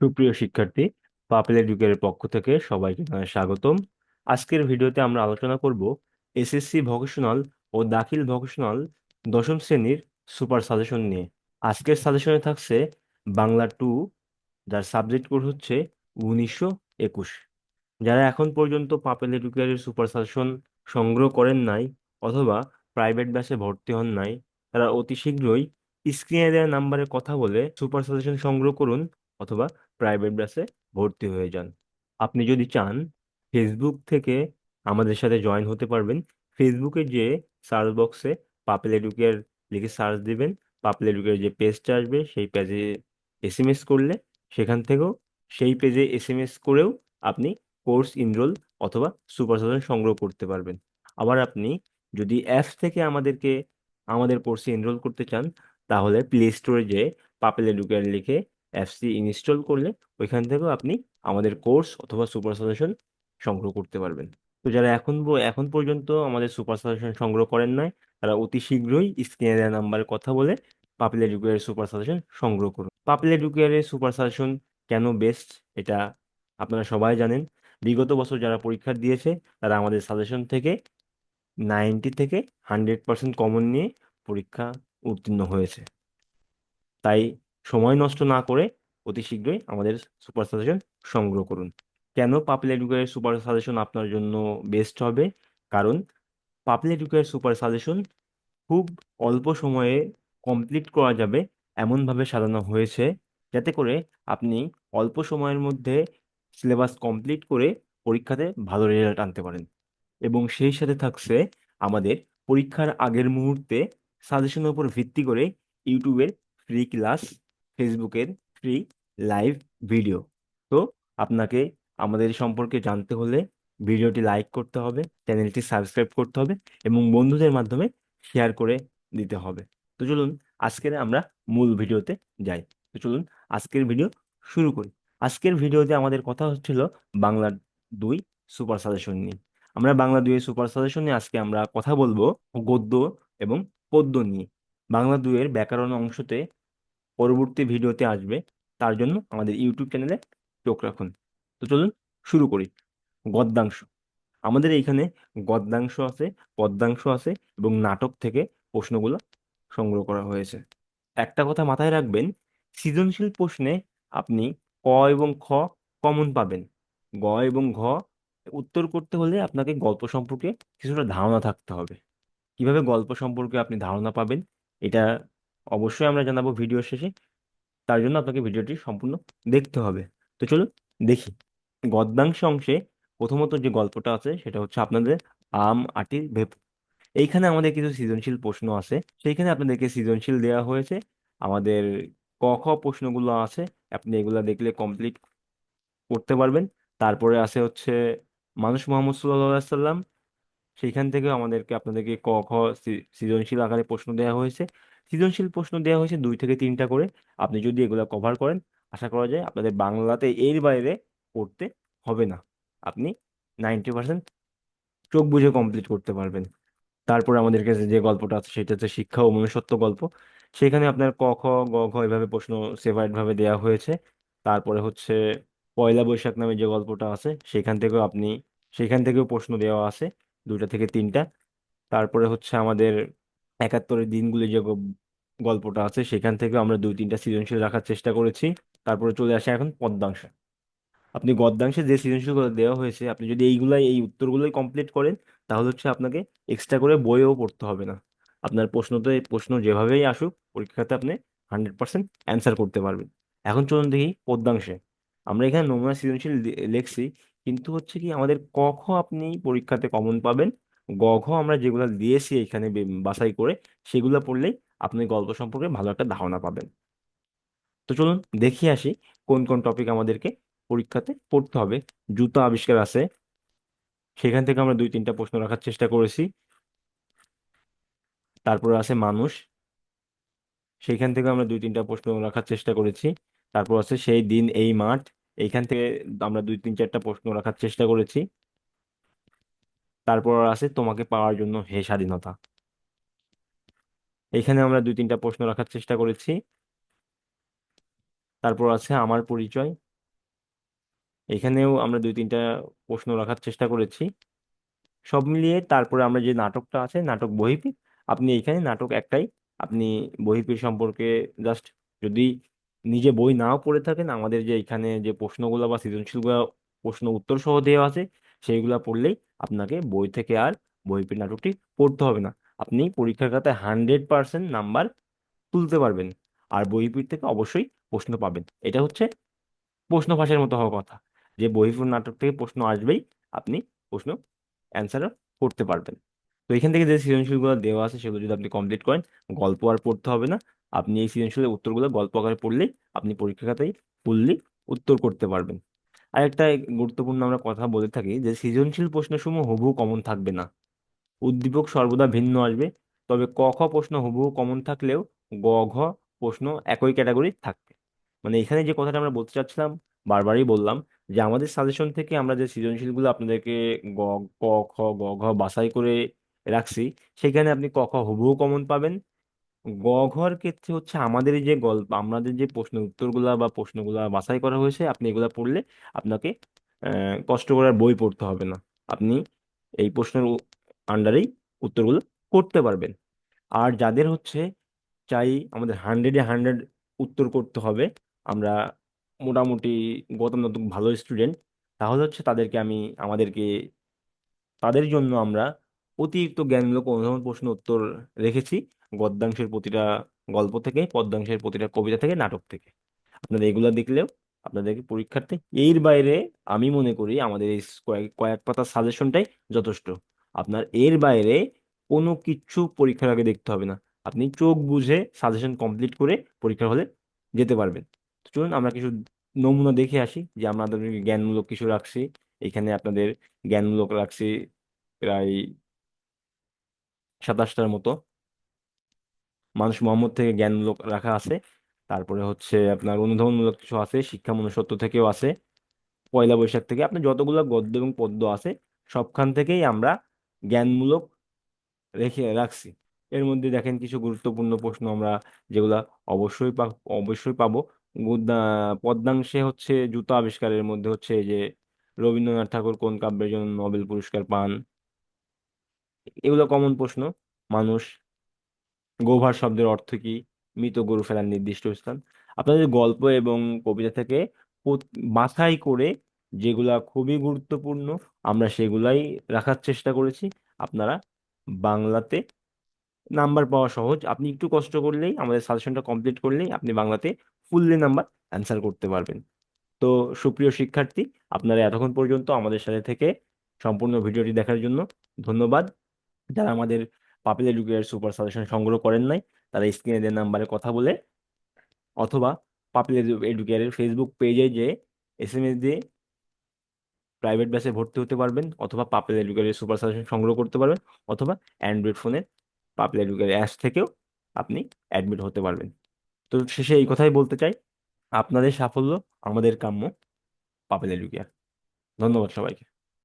সুপ্রিয় শিক্ষার্থী পাপেল এডুকের পক্ষ থেকে সবাইকে জানাই স্বাগতম। আজকের ভিডিওতে আমরা আলোচনা করব এসএসসি ভোকেশনাল ও দাখিল ভোকেশনাল দশম শ্রেণির সুপার সাজেশন নিয়ে। আজকের সাজেশনে থাকছে বাংলা টু, যার সাবজেক্ট কোড হচ্ছে উনিশশো একুশ। যারা এখন পর্যন্ত পাপেল এডুকেয়ারের সুপার সাজেশন সংগ্রহ করেন নাই অথবা প্রাইভেট ব্যাচে ভর্তি হন নাই, তারা অতি শীঘ্রই স্ক্রিনে দেওয়া নাম্বারে কথা বলে সুপার সাজেশন সংগ্রহ করুন অথবা প্রাইভেট ব্যাচে ভর্তি হয়ে যান। আপনি যদি চান ফেসবুক থেকে আমাদের সাথে জয়েন হতে পারবেন। ফেসবুকে যে সার্চ বক্সে পাপেল এডুকেয়ার লিখে সার্চ দিবেন। পাপেল এডুকেয়ার যে পেজটা আসবে, সেই পেজে এস এম এস করলে সেখান থেকেও সেই পেজে এস এম এস করেও আপনি কোর্স ইনরোল অথবা সুপার সাজেশন সংগ্রহ করতে পারবেন। আবার আপনি যদি অ্যাপস থেকে আমাদেরকে, আমাদের কোর্সে এনরোল করতে চান, তাহলে প্লে স্টোরে যেয়ে পাপেল এডুকেয়ার লিখে অ্যাপসটি ইনস্টল করলে ওইখান থেকেও আপনি আমাদের কোর্স অথবা সুপার সাজেশন সংগ্রহ করতে পারবেন। তো যারা এখন এখন পর্যন্ত আমাদের সুপার সাজেশন সংগ্রহ করেন নাই, তারা অতি শীঘ্রই স্ক্রিনে দেওয়া নাম্বারে কথা বলে পাপেল এডুকেয়ারের সুপার সাজেশন সংগ্রহ করুন। পাপেল এডুকেয়ারের সুপার সাজেশন কেন বেস্ট এটা আপনারা সবাই জানেন। বিগত বছর যারা পরীক্ষা দিয়েছে, তারা আমাদের সাজেশন থেকে নাইনটি থেকে হান্ড্রেড পার্সেন্ট কমন নিয়ে পরীক্ষা উত্তীর্ণ হয়েছে। তাই সময় নষ্ট না করে অতি শীঘ্রই আমাদের সুপার সাজেশন সংগ্রহ করুন। কেন পাপেল এডুকেয়ার সুপার সাজেশন আপনার জন্য বেস্ট হবে? কারণ পাপেল এডুকেয়ার সুপার সাজেশন খুব অল্প সময়ে কমপ্লিট করা যাবে, এমনভাবে সাজানো হয়েছে, যাতে করে আপনি অল্প সময়ের মধ্যে সিলেবাস কমপ্লিট করে পরীক্ষাতে ভালো রেজাল্ট আনতে পারেন। এবং সেই সাথে থাকছে আমাদের পরীক্ষার আগের মুহূর্তে সাজেশনের উপর ভিত্তি করে ইউটিউবের ফ্রি ক্লাস ফেসবুকের ফ্রি লাইভ ভিডিও তো আপনাকে আমাদের সম্পর্কে জানতে হলে ভিডিওটি লাইক করতে হবে, চ্যানেলটি সাবস্ক্রাইব করতে হবে এবং বন্ধুদের মাধ্যমে শেয়ার করে দিতে হবে। তো চলুন আজকের আমরা মূল ভিডিওতে যাই। তো চলুন আজকের ভিডিও শুরু করি। আজকের ভিডিওতে আমাদের কথা হচ্ছিল বাংলা দুই সুপার সাজেশন নিয়ে। আমরা বাংলা দুইয়ের সুপার সাজেশন নিয়ে আজকে আমরা কথা বলব গদ্য এবং পদ্য নিয়ে। বাংলা দুইয়ের ব্যাকরণ অংশতে পরবর্তী ভিডিওতে আসবে। তার জন্য আমাদের ইউটিউব চ্যানেলে চোখ রাখুন। তো চলুন শুরু করি। গদ্যাংশ। আমাদের এইখানে গদ্যাংশ আছে, পদ্যাংশ আছে এবং নাটক থেকে প্রশ্নগুলো সংগ্রহ করা হয়েছে। একটা কথা মাথায় রাখবেন, সৃজনশীল প্রশ্নে আপনি ক এবং খ কমন পাবেন। গ এবং ঘ উত্তর করতে হলে আপনাকে গল্প সম্পর্কে কিছুটা ধারণা থাকতে হবে। কীভাবে গল্প সম্পর্কে আপনি ধারণা পাবেন, এটা অবশ্যই আমরা জানাব ভিডিও শেষে। তার জন্য আপনাকে ভিডিওটি সম্পূর্ণ দেখতে হবে। তো চলুন দেখি। গদ্যাংশ অংশে প্রথমত যে গল্পটা আছে, সেটা হচ্ছে আপনাদের আম আটি ভেপু এইখানে আমাদের কিছু সৃজনশীল প্রশ্ন আছে। সেইখানে আপনাদেরকে সৃজনশীল দেওয়া হয়েছে। আমাদের ক, খ প্রশ্নগুলো আছে। আপনি এগুলা দেখলে কমপ্লিট করতে পারবেন। তারপরে আছে হচ্ছে মানুষ মোহাম্মদ সাল্লাহ সাল্লাম সেইখান থেকে আমাদেরকে, আপনাদেরকে ক, খ সৃজনশীল আকারে প্রশ্ন দেওয়া হয়েছে। সৃজনশীল প্রশ্ন দেওয়া হয়েছে দুই থেকে তিনটা করে। আপনি যদি এগুলা কভার করেন, আশা করা যায় আপনাদের বাংলাতে এর বাইরে পড়তে হবে না। আপনি নাইনটি পার্সেন্ট চোখ বুঝে কমপ্লিট করতে পারবেন। তারপরে আমাদের কাছে যে গল্পটা আছে, সেটা হচ্ছে শিক্ষা ও মনুষ্যত্ব গল্প। সেখানে আপনার ক, খ, গ, ঘ এভাবে প্রশ্ন সেপারেট ভাবে দেওয়া হয়েছে। তারপরে হচ্ছে পয়লা বৈশাখ নামে যে গল্পটা আছে, সেখান থেকেও আপনি, সেখান থেকেও প্রশ্ন দেওয়া আছে, দুইটা থেকে তিনটা। তারপরে হচ্ছে আমাদের একাত্তরের দিনগুলি যে গল্পটা আছে, সেখান থেকে আমরা দুই তিনটা সৃজনশীল রাখার চেষ্টা করেছি। তারপরে চলে আসে এখন পদ্মাংশ। আপনি গদ্যাংশে যে সৃজনশীলগুলো দেওয়া হয়েছে, আপনি যদি এইগুলাই, এই উত্তরগুলোই কমপ্লিট করেন, তাহলে হচ্ছে আপনাকে এক্সট্রা করে বইও পড়তে হবে না। আপনার প্রশ্নতে প্রশ্ন যেভাবেই আসুক পরীক্ষাতে আপনি হান্ড্রেড পার্সেন্ট অ্যান্সার করতে পারবেন। এখন চলুন দেখি পদ্যাংশে আমরা এখানে নমুনা সৃজনশীল লিখছি, কিন্তু হচ্ছে কি আমাদের ক খ আপনি পরীক্ষাতে কমন পাবেন। গ ঘ আমরা যেগুলো দিয়েছি এখানে বাছাই করে, সেগুলো পড়লেই আপনি গল্প সম্পর্কে ভালো একটা ধারণা পাবেন। তো চলুন দেখি আসি কোন কোন টপিক আমাদেরকে পরীক্ষাতে পড়তে হবে। জুতা আবিষ্কার আছে। সেখান থেকে আমরা দুই তিনটা প্রশ্ন রাখার চেষ্টা করেছি। তারপর আছে মানুষ। সেইখান থেকে আমরা দুই তিনটা প্রশ্ন রাখার চেষ্টা করেছি। তারপর আছে সেই দিন, এই মাঠ। এইখান থেকে আমরা দুই তিন চারটা প্রশ্ন রাখার চেষ্টা করেছি। তারপর আছে তোমাকে পাওয়ার জন্য হে স্বাধীনতা। এখানে আমরা দুই তিনটা প্রশ্ন রাখার চেষ্টা করেছি। তারপর আছে আমার পরিচয়। এখানেও আমরা দুই তিনটা প্রশ্ন রাখার চেষ্টা করেছি। সব মিলিয়ে তারপরে আমরা যে নাটকটা আছে, নাটক বহির্পিক আপনি এইখানে নাটক একটাই। আপনি বহির্পিক সম্পর্কে জাস্ট যদি নিজে বই নাও পড়ে থাকেন, আমাদের যে এখানে যে প্রশ্নগুলো বা সৃজনশীলগুলো প্রশ্ন উত্তর সহ দেওয়া আছে সেইগুলা পড়লেই আপনাকে বই থেকে আর বহির্পিক নাটকটি পড়তে হবে না। আপনি পরীক্ষার খাতায় হান্ড্রেড পার্সেন্ট নাম্বার তুলতে পারবেন আর বহির্পিক থেকে অবশ্যই প্রশ্ন পাবেন। এটা হচ্ছে প্রশ্ন ফাঁসের মতো হওয়ার কথা। যে বহির্পুর নাটক থেকে প্রশ্ন আসবেই, আপনি প্রশ্ন অ্যান্সার করতে পারবেন। তো এখান থেকে যে সৃজনশীলগুলো দেওয়া আছে সেগুলো যদি আপনি কমপ্লিট করেন, গল্প আর পড়তে হবে না। আপনি এই সৃজনশীলের উত্তরগুলো গল্প আকারে পড়লেই আপনি পরীক্ষা খাতায় ফুললি উত্তর করতে পারবেন। আর একটা গুরুত্বপূর্ণ আমরা কথা বলে থাকি যে সৃজনশীল প্রশ্নসমূহ হুবহু কমন থাকবে না। উদ্দীপক সর্বদা ভিন্ন আসবে, তবে ক, খ প্রশ্ন হুবহু কমন থাকলেও গ, ঘ প্রশ্ন একই ক্যাটাগরির থাকবে। মানে এখানে যে কথাটা আমরা বলতে চাচ্ছিলাম, বারবারই বললাম যে আমাদের সাজেশন থেকে আমরা যে সৃজনশীলগুলো আপনাদেরকে গ, ক, খ, গ, ঘ বাছাই করে রাখছি, সেখানে আপনি ক, খ হুবহু কমন পাবেন। গ ঘর ক্ষেত্রে হচ্ছে আমাদের যে গল্প, আমাদের যে প্রশ্ন, উত্তরগুলা বা প্রশ্নগুলা বাছাই করা হয়েছে, আপনি এগুলা পড়লে আপনাকে কষ্ট করার বই পড়তে হবে না। আপনি এই প্রশ্নের আন্ডারেই উত্তরগুলো করতে পারবেন। আর যাদের হচ্ছে চাই আমাদের হান্ড্রেডে হান্ড্রেড উত্তর করতে হবে, আমরা মোটামুটি গতানুগতিক ভালো স্টুডেন্ট, তাহলে হচ্ছে তাদেরকে আমি, আমাদেরকে, তাদের জন্য আমরা অতিরিক্ত জ্ঞানমূলক অনুধাবন প্রশ্ন উত্তর রেখেছি গদ্যাংশের প্রতিটা গল্প থেকে, পদ্যাংশের প্রতিটা কবিতা থেকে, নাটক থেকে। আপনারা এগুলো দেখলেও আপনাদেরকে পরীক্ষার্থে এর বাইরে আমি মনে করি আমাদের এই কয়েক কয়েক পাতার সাজেশনটাই যথেষ্ট। আপনার এর বাইরে কোনো কিচ্ছু পরীক্ষার আগে দেখতে হবে না। আপনি চোখ বুঝে সাজেশন কমপ্লিট করে পরীক্ষার হলে যেতে পারবেন। চলুন আমরা কিছু নমুনা দেখে আসি যে আমরা জ্ঞানমূলক কিছু রাখছি। এখানে আপনাদের জ্ঞানমূলক রাখছি প্রায় সাতাশটার মতো। মানুষ মোহাম্মদ থেকে জ্ঞানমূলক রাখা আছে। তারপরে হচ্ছে আপনার অনুধাবনমূলক কিছু আছে, শিক্ষা মনুষ্যত্ব থেকেও আছে। পয়লা বৈশাখ থেকে আপনার যতগুলো গদ্য এবং পদ্য আছে, সবখান থেকেই আমরা জ্ঞানমূলক রেখে রাখছি। এর মধ্যে দেখেন কিছু গুরুত্বপূর্ণ প্রশ্ন আমরা, যেগুলা অবশ্যই অবশ্যই পাবো। পদ্মাংশে হচ্ছে জুতো আবিষ্কারের মধ্যে হচ্ছে যে রবীন্দ্রনাথ ঠাকুর কোন কাব্যের জন্য নোবেল পুরস্কার পান? এগুলো কমন প্রশ্ন। মানুষ গোভার শব্দের অর্থ কি? মৃত গরু ফেলার নির্দিষ্ট স্থান। আপনাদের গল্প এবং কবিতা থেকে বাছাই করে যেগুলা খুবই গুরুত্বপূর্ণ, আমরা সেগুলাই রাখার চেষ্টা করেছি। আপনারা বাংলাতে নাম্বার পাওয়া সহজ। আপনি একটু কষ্ট করলেই, আমাদের সাজেশনটা কমপ্লিট করলেই আপনি বাংলাতে ফুললি নাম্বার অ্যান্সার করতে পারবেন। তো সুপ্রিয় শিক্ষার্থী, আপনারা এতক্ষণ পর্যন্ত আমাদের সাথে থেকে সম্পূর্ণ ভিডিওটি দেখার জন্য ধন্যবাদ। যারা আমাদের পাপেল এডুকেয়ার সুপার সাজেশন সংগ্রহ করেন নাই, তারা স্ক্রিনে দেওয়া নাম্বারে কথা বলে অথবা পাপেল এডুকেয়ারের ফেসবুক পেজে যে এস এম এস দিয়ে প্রাইভেট ব্যাচে ভর্তি হতে পারবেন অথবা পাপেল এডুকেয়ারের সুপার সাজেশন সংগ্রহ করতে পারবেন অথবা অ্যান্ড্রয়েড ফোনে পাপেল এডুকেয়ার অ্যাপস থেকেও আপনি অ্যাডমিট হতে পারবেন। তো শেষে এই কথাই বলতে চাই, আপনাদের সাফল্য আমাদের কাম্য পাপেল এডুকেয়ার ধন্যবাদ সবাইকে।